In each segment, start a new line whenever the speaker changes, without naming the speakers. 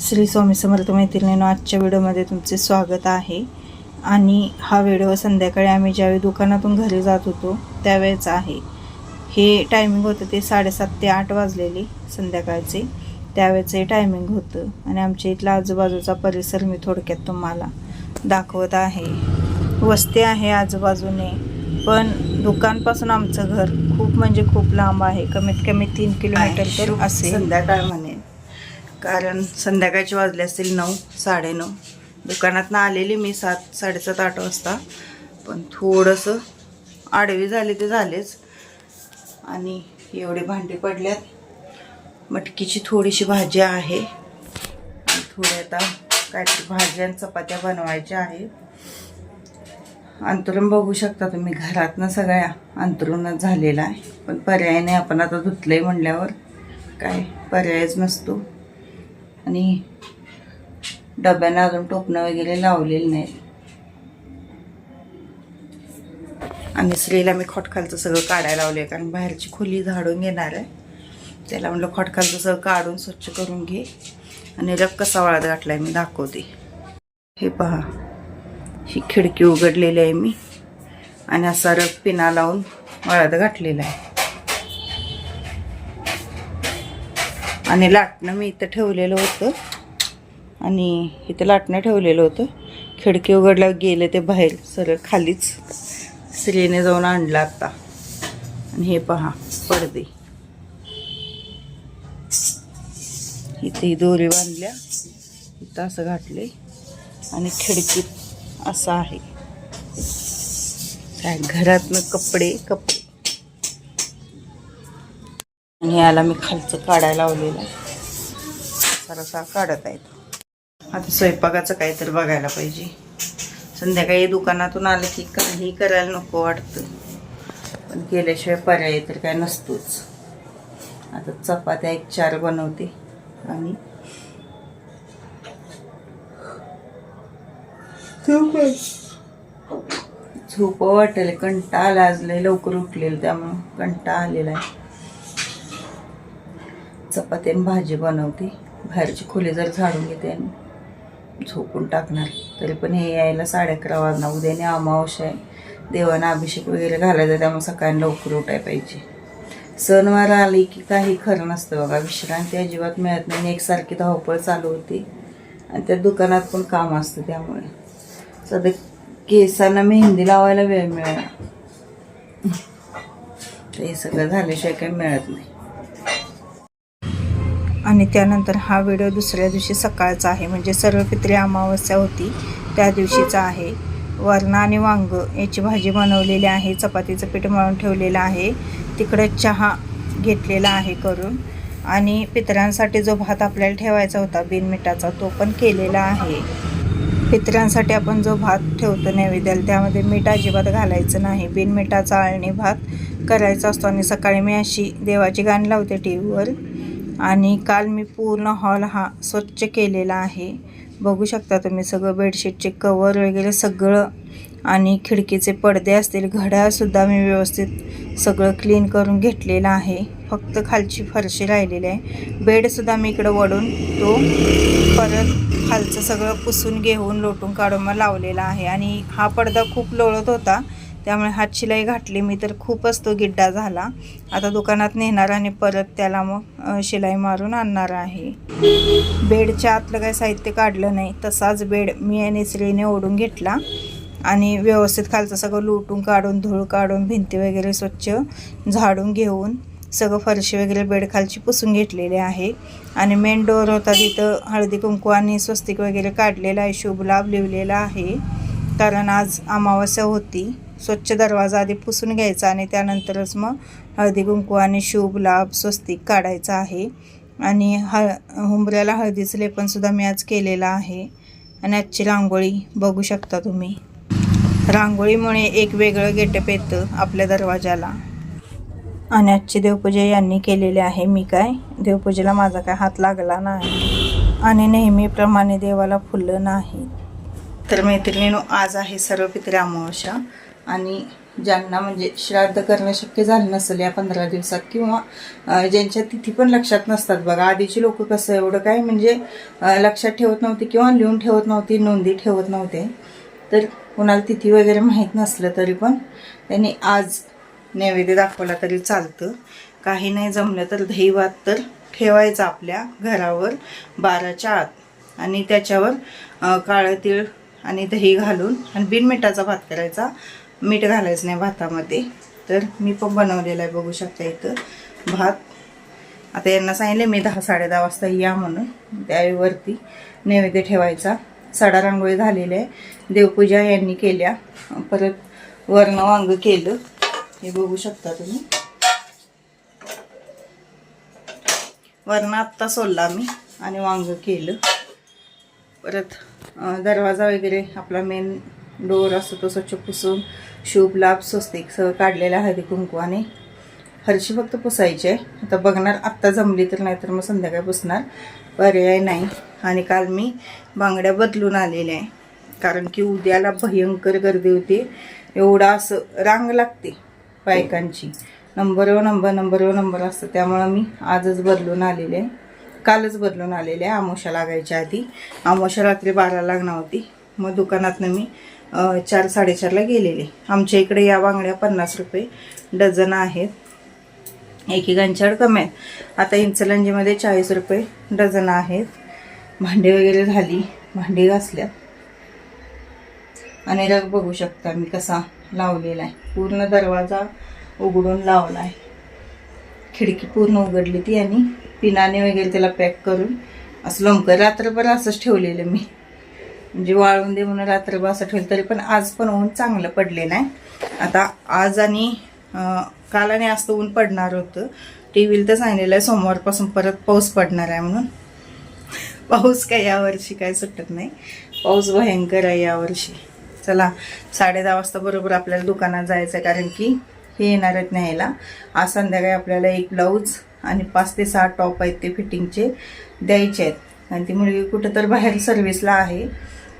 श्री स्वामी समर्थ मैत्रिणींनो आजच्या व्हिडिओमध्ये तुमचे स्वागत आहे. आणि हा व्हिडिओ संध्याकाळी आम्ही ज्यावेळी दुकानातून घरी जात होतो त्यावेळेच आहे. हे टायमिंग होतं ते साडेसात ते आठ वाजलेले संध्याकाळचे. त्यावेळेचं हे टायमिंग होतं. आणि आमच्या इथला आजूबाजूचा परिसर मी थोडक्यात तुम्हाला दाखवत आहे. वस्ती आहे आजूबाजूने पण दुकानपासून आमचं घर खूप म्हणजे खूप लांब आहे. कमीत कमी तीन किलोमीटर तर असेल. संध्याकाळ कारण संध्याकाळचे वाजले असतील नऊ साडेनऊ दुकानातनं आलेली मी सात साडेसात आठ वाजता. पण थोडंसं आडवी झाली ते झालेच. आणि एवढे भांडी पडल्यात. मटकीची थोडीशी भाजी आहे. आणि आता काहीतरी भाज्या आणि चपात्या बनवायच्या आहेत. अंतरून बघू शकता तुम्ही. घरातनं सगळ्या अंतरूनच झालेला आहे. पण पर्याय नाही. आपण आता धुतलंय म्हणल्यावर काय पर्यायच नसतो. आणि डब्यांना अजून टोपणं वगैरे लावलेलं नाही आणि स्त्रीला मी खोटखालचं सगळं काढायला लावलं आहे कारण बाहेरची खोली झाडून घेणार आहे. त्याला म्हटलं खोटखालचं सगळं काढून स्वच्छ करून घे. आणि रग कसा वाळत आहे मी दाखवते. हे पहा ही खिडकी उघडलेली आहे मी. आणि असा रग पिना लावून वाळत घातलेला आहे. आणि लाटणं मी इथं ठेवलेलं होतं. आणि इथं लाटणं ठेवलेलं होतं. खिडकी उघडल्यावर गेले ते बाहेर. सरळ खालीच स्त्रीने जाऊन आणलं आता. आणि हे पहा पडदे. इथे ही दोरी बांधल्या. इथं असं घातले. आणि खिडकीत असं आहे. घरातनं कपडे कप आणि याला मी खालचं काढायला लावलेलं सरसा काढत आहे तो. आता स्वयंपाकाचं काहीतरी बघायला पाहिजे. संध्याकाळी दुकानातून आलं की काही करायला नको वाटतं. पण केल्याशिवाय पर्याय तर काय नसतोच. आता चपात्या एक चार बनवते आणि झोप वाटेल. कंटा आला आज लवकर उठलेलं त्यामुळं कंटा आलेला आहे. चपाती आणि भाजी बनवते. बाहेरची खोली जर झाडून घेते आणि झोपून टाकणार तरी पण हे यायला साडे अकरा वाजणार. उद्याने अमावश्या आहे. देवाना अभिषेक वगैरे घालायचा त्यामुळे सकाळी लवकर उठाय पाहिजे. सणवार आली की काही खरं नसतं बघा. विश्रांती अजिबात मिळत नाही. आणि एकसारखी धावपळ चालू होती. आणि त्या दुकानात पण काम असतं त्यामुळे. सध्या केसांना मेहंदी लावायला वेळ मिळाला हे सगळं झाल्याशिवाय काही मिळत नाही. आणि त्यानंतर हा व्हिडिओ दुसऱ्या दिवशी सकाळचा आहे. म्हणजे सर्वपित्री अमावस्या होती त्या दिवशीचा आहे. वरणा आणि वांग याची भाजी बनवलेली आहे. चपातीचं पीठ मळून ठेवलेलं आहे. तिकडं चहा घेतलेला आहे करून. आणि पितरांसाठी जो भात आपल्याला ठेवायचा होता बिनमिठाचा तो पण केलेला आहे. पितरांसाठी आपण जो भात ठेवतो नैवेद्याला त्यामध्ये मीठ अजिबात घालायचं नाही. बिनमिठाचा आळणी भात करायचा असतो आणि सकाळी मी अशी देवाची गाणी लावते टी व्हीवर आणि काल मी पूर्ण हॉल हा स्वच्छ केलेला आहे. बघू शकता तुम्ही सगळं बेडशीटचे कवर वगैरे सगळं आणि खिडकीचे पडदे असतील घड्याळसुद्धा मी व्यवस्थित सगळं क्लीन करून घेतलेलं आहे. फक्त खालची फरशी राहिलेली आहे. बेडसुद्धा मी इकडं वडून तो परत खालचं सगळं पुसून घेऊन लोटून काढून मग लावलेला आहे. आणि हा पडदा खूप लोळत होता. त्यामुळे हात शिलाई घातली मी तर खूपच तो गिड्डा झाला. आता दुकानात नेणार आणि परत त्याला मग शिलाई मारून आणणार आहे. बेडच्या आतलं काही साहित्य काढलं नाही तसाच बेड मी आणि स्त्रीने ओढून घेतला. आणि व्यवस्थित खालचं सगळं लुटून काढून धूळ काढून भिंती वगैरे स्वच्छ झाडून घेऊन सगळं फरशी वगैरे बेडखालची पुसून घेतलेले आहे. आणि मेन डोअर होता तिथं हळदी कुंकू आणि स्वस्तिक वगैरे काढलेला आहे शुभ लाभ लिहिलेला आहे. कारण आज अमावस्या होती. स्वच्छ दरवाजा आधी पुसून घ्यायचा आणि त्यानंतरच मग हळदी कुंकू आणि शुभ लाभ स्वस्तिक काढायचा आहे. आणि हळ हुंबऱ्याला हळदीचं लेपनसुद्धा मी आज केलेलं आहे. आणि आजची रांगोळी बघू शकता तुम्ही. रांगोळीमुळे एक वेगळं गेटअप येतं आपल्या दरवाजाला. आणि आजची देवपूजा यांनी केलेली आहे. मी काय? देवपूजेला माझा काय हात लागला नाही. आणि नेहमीप्रमाणे देवाला फुलं नाही तर मैत्रिणीनो आज आहे सर्व सर्वपित्री अमावस्या. आणि ज्यांना म्हणजे श्राद्ध करणं शक्य झालं नसेल या पंधरा दिवसात किंवा ज्यांच्या तिथी पण लक्षात नसतात बघा. आधीची लोक कसं एवढं काय म्हणजे लक्षात ठेवत नव्हती किंवा लिहून ठेवत नव्हती नोंदी ठेवत नव्हते. तर कुणाला तिथी वगैरे माहीत नसलं तरी पण त्यांनी आज नैवेद्य दाखवला तरी चालतं. काही नाही जमलं तर दही तर ठेवायचा आपल्या घरावर बाराच्या आत. आणि त्याच्यावर काळं तीळ आणि दही घालून आणि बिनमिठाचा भात करायचा. मीठ घालायचं नाही भातामध्ये. तर मी पण बनवलेला आहे बघू शकता इथं. भात. आता यांना सांगितलं मी दहा साडे दहा वाजता या म्हणून. त्यावरती नैवेद्य ठेवायचा. सडा रांगोळी झालेली आहे. देवपूजा यांनी केल्या. परत वर्ण वांग केलं. हे बघू शकता तुम्ही. वर्ण आत्ता सोडला मी आणि वांग केलं. परत दरवाजा वगैरे आपला मेन डोर असतो तो स्वच्छ पुसून शुभ लाभ स्वस्तिक सगळं काढलेलं हळदी आणि हरशी फक्त पुसायची. आहे आता बघणार आत्ता जमली तर नाही तर मग संध्याकाळी पुसणार. पर्याय नाही. आणि काल मी बांगड्या बदलून आलेल्या आहे. कारण की उद्याला भयंकर गर्दी होती. एवढा असं रांग लागते बायकांची. नंबर व नंबर नंबर व नंबर असतं. त्यामुळं मी आजच बदलून आलेले आहे. कालच बदलून आलेले आहे. आमोशा लागायच्या आधी. आमोशा रात्री बारा लागणार होती. मग दुकानातनं मी चार साडेचारला गेलेले. आमच्या इकडे या बांगड्या पन्नास रुपये डझन आहेत. एकेकांच्याकडे कमी आहेत. आता इंचलंजीमध्ये चाळीस रुपये डझन आहेत. भांडी वगैरे झाली. भांडी घासल्यात. आणि रग बघू शकता मी कसा लावलेला आहे. पूर्ण दरवाजा उघडून लावला आहे. खिडकी पूर्ण उघडली ती आणि पिनाने वगैरे त्याला पॅक करून असं लवकर रात्रभर असंच ठेवलेलं मी. म्हणजे वाळून दे म्हणून रात्रभर असं ठेवलं तरी पण आज पण ऊन चांगलं पडले नाही. आता आज आणि काल आणि आज तर ऊन पडणार होतं. टी व्हीला तर सांगितलेलं आहे सोमवारपासून परत पाऊस पडणार आहे म्हणून. पाऊस काय यावर्षी काय सुटत नाही. पाऊस भयंकर आहे यावर्षी चला साडे दहा वाजता बरोबर आपल्याला दुकानात जायचं आहे कारण की हे येणार आहेत न्यायला. आज संध्याकाळी आपल्याला एक ब्लाऊज आणि पाच ते सहा टॉप आहेत ते फिटिंगचे द्यायचे आहेत. आणि ती मुलगी कुठं तर बाहेर सर्व्हिसला आहे.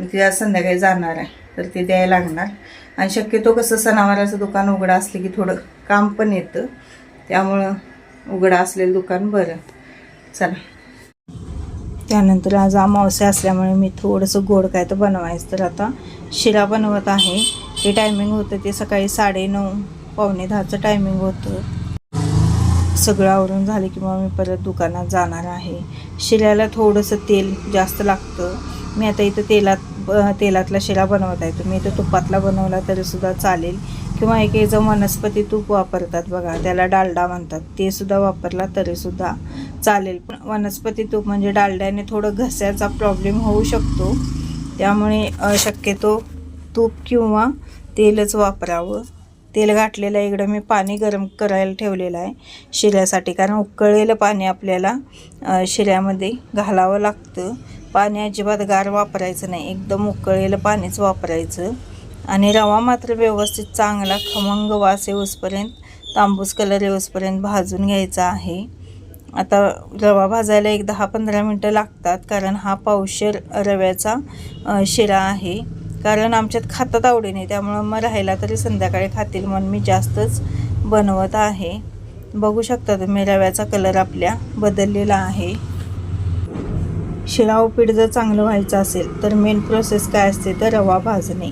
मी ती आज संध्याकाळी जाणार आहे तर ते द्यायला लागणार. आणि शक्यतो कसं सणावाराचं दुकान उघडं असलं की थोडं काम पण येतं. त्यामुळं उघडं असलेलं दुकान बरं. चला. त्यानंतर आज अमावस्या असल्यामुळे मी थोडंसं गोड काय तर बनवायचं. तर आता शिरा बनवत आहे. ते टायमिंग होतं ते सकाळी साडेनऊ पावणे दहाचं टायमिंग होतं. सगळं आवरून झालं की मग मी परत दुकानात जाणार आहे. शिऱ्याला थोडंसं तेल जास्त लागतं. मी आता इथं तेलात ब- तेलातला शिरा बनवत आहे. तुम्ही इथं तुपातला बनवला तरीसुद्धा चालेल. किंवा एक एक जण वनस्पती तूप वापरतात बघा त्याला डालडा म्हणतात. ते सुद्धा वापरला तरीसुद्धा चालेल. पण वनस्पती तूप म्हणजे डालड्याने थोडं घस्याचा प्रॉब्लेम होऊ शकतो. त्यामुळे शक्यतो तूप किंवा तेलच वापरावं. तेल घातलेलं आहे इकडं मी पाणी गरम करायला ठेवलेलं आहे शिऱ्यासाठी. कारण उकळलेलं पाणी आपल्याला शिऱ्यामध्ये घालावं लागतं. पाणी अजिबात गार वापरायचं नाही. एकदम उकळलेलं पाणीच वापरायचं. आणि रवा मात्र व्यवस्थित चांगला खमंग वास येऊसपर्यंत तांबूस कलर येऊसपर्यंत भाजून घ्यायचा आहे. आता रवा भाजायला एक दहा पंधरा मिनटं लागतात कारण हा पावशेर रव्याचा शिरा आहे. कारण आमच्यात खातात आवडीने त्यामुळं मग राहिला तरी संध्याकाळी खातील म्हणून मी जास्तच बनवत आहे. बघू शकता तुम्ही रव्याचा कलर आपल्या बदललेला आहे. शिरा उपीट जर चांगलं व्हायचं असेल तर मेन प्रोसेस काय असते? तर रवा भाजणे.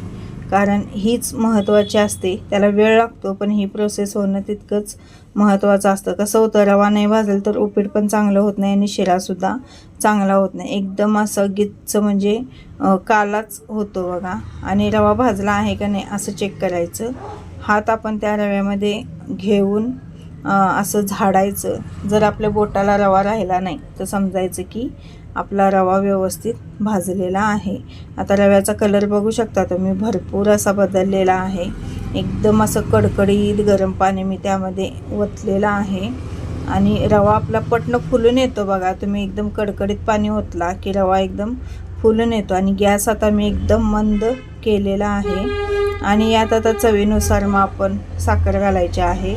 कारण हीच महत्त्वाची असते. त्याला वेळ लागतो पण ही प्रोसेस होणं तितकंच महत्त्वाचं असतं. कसं होतं रवा नाही भाजलं तर उपीट पण चांगलं होत नाही आणि शिरासुद्धा चांगला होत नाही. एकदम असं गीतचं म्हणजे कालाच होतो बघा. आणि रवा भाजला आहे का नाही असं चेक करायचं. हात आपण त्या रव्यामध्ये घेऊन असं झाडायचं. जर आपल्या बोटाला रवा राहिला नाही तर समजायचं की आपला रवा व्यवस्थित भाजलेला आहे. आता रव्याचा कलर बघू शकता तुम्ही. भरपूर असा बदललेला आहे. एकदम असं कडकडीत गरम पाणी मी त्यामध्ये ओतलेलं आहे. आणि रवा आपला पटणं फुलून येतो बघा. तुम्ही एकदम कडकडीत पाणी ओतला की रवा एकदम फुलून येतो. आणि गॅस आता मी एकदम मंद केलेला आहे. आणि यात आता चवीनुसार मग आपण साखर घालायची आहे.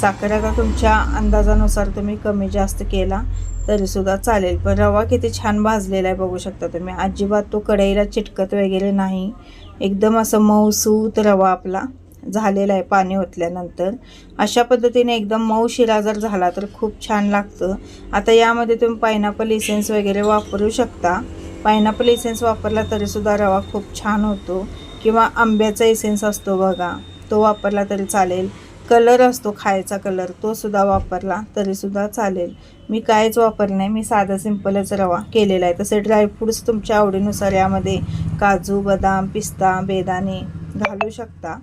साखर का तुमच्या अंदाजानुसार तुम्ही कमी जास्त केला तरीसुद्धा चालेल. पण रवा किती छान भाजलेला आहे बघू शकता तुम्ही. अजिबात तो कढईला चिटकत वगैरे नाही. एकदम असं मऊसूत रवा आपला झालेला आहे पाणी ओतल्यानंतर. अशा पद्धतीने एकदम मऊ शिरा जर झाला तर खूप छान लागतं. आता यामध्ये तुम्ही पायनॅपल इसेन्स वगैरे वापरू शकता. पायनॅपल इसेन्स वापरला तरीसुद्धा रवा खूप छान होतो. किंवा आंब्याचा इसेन्स असतो बघा तो वापरला तरी चालेल. कलर असतो खायचा कलर तो सुद्धा वापरला तरीसुद्धा चालेल. मी काहीच वापर नाही मी साधा सिंपलच रवा केलेला आहे. तसे ड्रायफ्रूट्स तुमच्या आवडीनुसार यामध्ये काजू बदाम पिस्ता बेदाणे घालू शकता.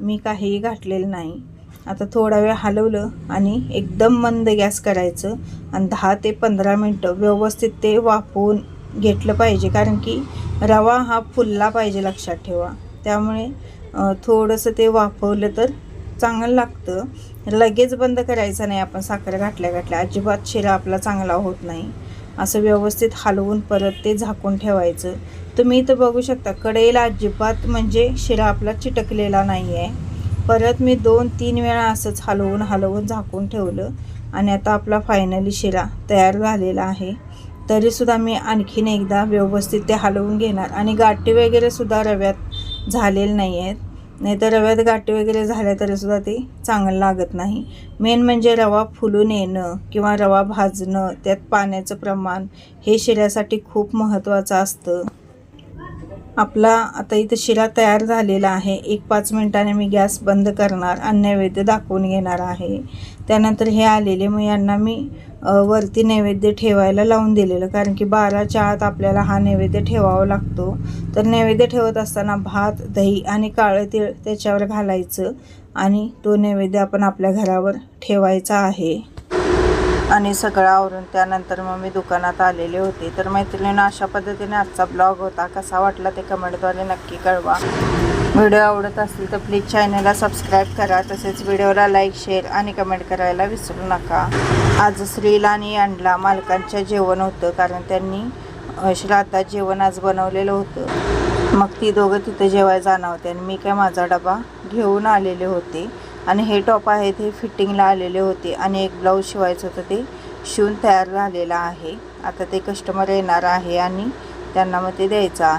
मी काहीही घातलेलं नाही. आता थोडा वेळ हलवलं आणि एकदम मंद गॅस करायचं आणि दहा ते पंधरा मिनटं व्यवस्थित ते वाफवून घेतलं पाहिजे. कारण की रवा हा फुलला पाहिजे लक्षात ठेवा. त्यामुळे थोडंसं ते वाफवलं तर चांगलं लागतं. लगेच बंद करायचं नाही आपण साखर घातल्या घातल्या. अजिबात शिरा आपला चांगला होत नाही. असं व्यवस्थित हलवून परत ते झाकून ठेवायचं. तुम्ही इथं बघू शकता कडईला अजिबात म्हणजे शिरा आपला चिटकलेला नाही आहे परत मी दोन तीन वेळा असंच हलवून हलवून झाकून ठेवलं आणि आता आपला फायनली शिरा तयार झालेला आहे. तरीसुद्धा मी आणखीन एकदा व्यवस्थित ते हलवून घेणार आणि गाठी वगैरेसुद्धा रव्यात झालेले नाही आहेत नाही तर रव्यात गाठी वगैरे झाल्या तरीसुद्धा ते चांगलं लागत नाही. मेन म्हणजे रवा फुलून येणं किंवा रवा भाजणं त्यात पाण्याचं प्रमाण हे शिऱ्यासाठी खूप महत्त्वाचं असतं. आपला आता इथं शिरा तयार झालेला आहे. एक पाच मिनटाने मी गॅस बंद करणार आणि नैवेद्य दाखवून घेणार आहे. त्यानंतर हे आलेले मग यांना मी वरती नैवेद्य ठेवायला लावून दिलेलं. कारण की बाराच्या आत आपल्याला हा नैवेद्य ठेवावा लागतो. तर नैवेद्य ठेवत असताना भात दही आणि काळं तीळ त्याच्यावर घालायचं. आणि तो नैवेद्य आपण आपल्या घरावर ठेवायचा आहे. आणि सगळं आवरून त्यानंतर मग मी दुकानात आलेले होते. तर मैत्रिणीनं अशा पद्धतीने आजचा ब्लॉग होता. कसा वाटला ते कमेंटद्वारे नक्की कळवा. व्हिडिओ आवडत असेल तर प्लीज चॅनलला सबस्क्राईब करा. तसेच व्हिडिओला लाईक शेअर आणि कमेंट करायला विसरू नका. आज श्रीला आणि अंडला मालकांच्या जेवण होतं. कारण त्यांनी श्राद्धात जेवण आज बनवलेलं होतं. मग ती दोघं तिथं जेवायला जाणार होते आणि मी काय माझा डबा घेऊन आलेले होते. आणि हे टॉप आहेत हे फिटिंगला आलेले होते आणि एक ब्लाऊज शिवायचं होतं ते शिवून तयार झालेलं आहे. आता ते कस्टमर येणार आहे आणि त्यांना मग ते द्यायचं आहे.